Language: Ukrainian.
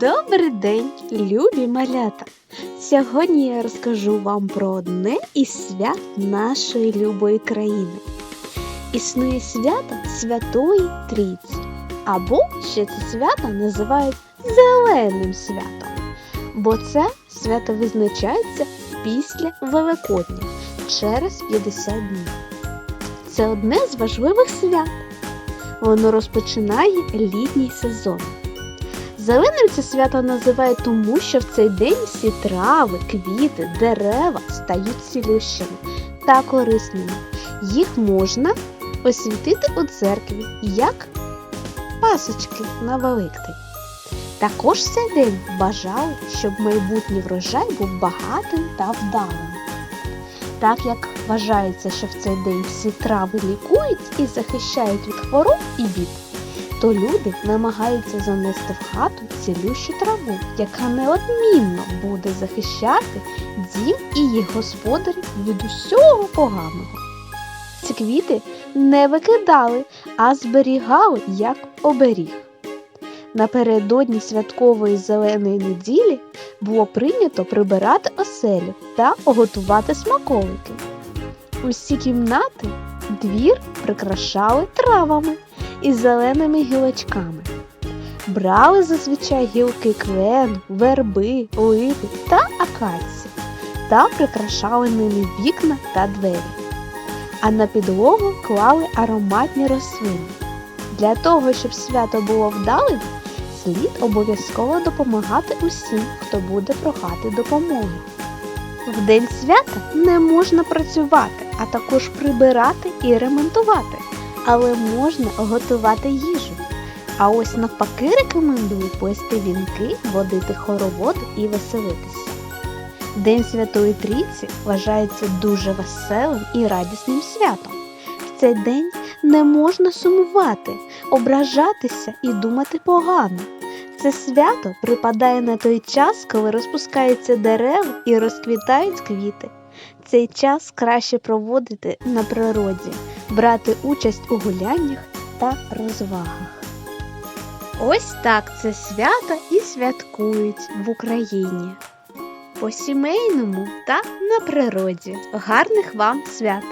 Добрий день, любі малята! Сьогодні я розкажу вам про одне із свят нашої любої країни. Існує свято Святої Трійці, або ще це свято називають Зеленим святом, бо це свято визначається після Великодня через 50 днів. Це одне з важливих свят. Воно розпочинає літній сезон. Зеленим це свято називають тому, що в цей день всі трави, квіти, дерева стають цілющими та корисними. Їх можна освітити у церкві як пасочки на Великдень. Також цей день бажали, щоб майбутній врожай був багатим та вдалим. Так як вважається, що в цей день всі трави лікують і захищають від хвороб і бід, то люди намагаються занести в хату цілющу траву, яка неодмінно буде захищати дім і їх господарів від усього поганого. Ці квіти не викидали, а зберігали як оберіг. Напередодні святкової зеленої неділі було прийнято прибирати оселю та готувати смаколики. Усі кімнати двір прикрашали травами і зеленими гілочками. Брали зазвичай гілки клену, верби, липи та акації та прикрашали ними вікна та двері. А на підлогу клали ароматні рослини. Для того, щоб свято було вдалим, слід обов'язково допомагати усім, хто буде прохати допомоги. В день свята не можна працювати, а також прибирати і ремонтувати, але можна готувати їжу. А ось навпаки рекомендую плести вінки, водити хороводи і веселитися. День Святої Трійці вважається дуже веселим і радісним святом. В цей день не можна сумувати, ображатися і думати погано. Це свято припадає на той час, коли розпускаються дерева і розквітають квіти. Цей час краще проводити на природі, брати участь у гуляннях та розвагах. Ось так це свято і святкують в Україні. По сімейному та на природі. Гарних вам свят!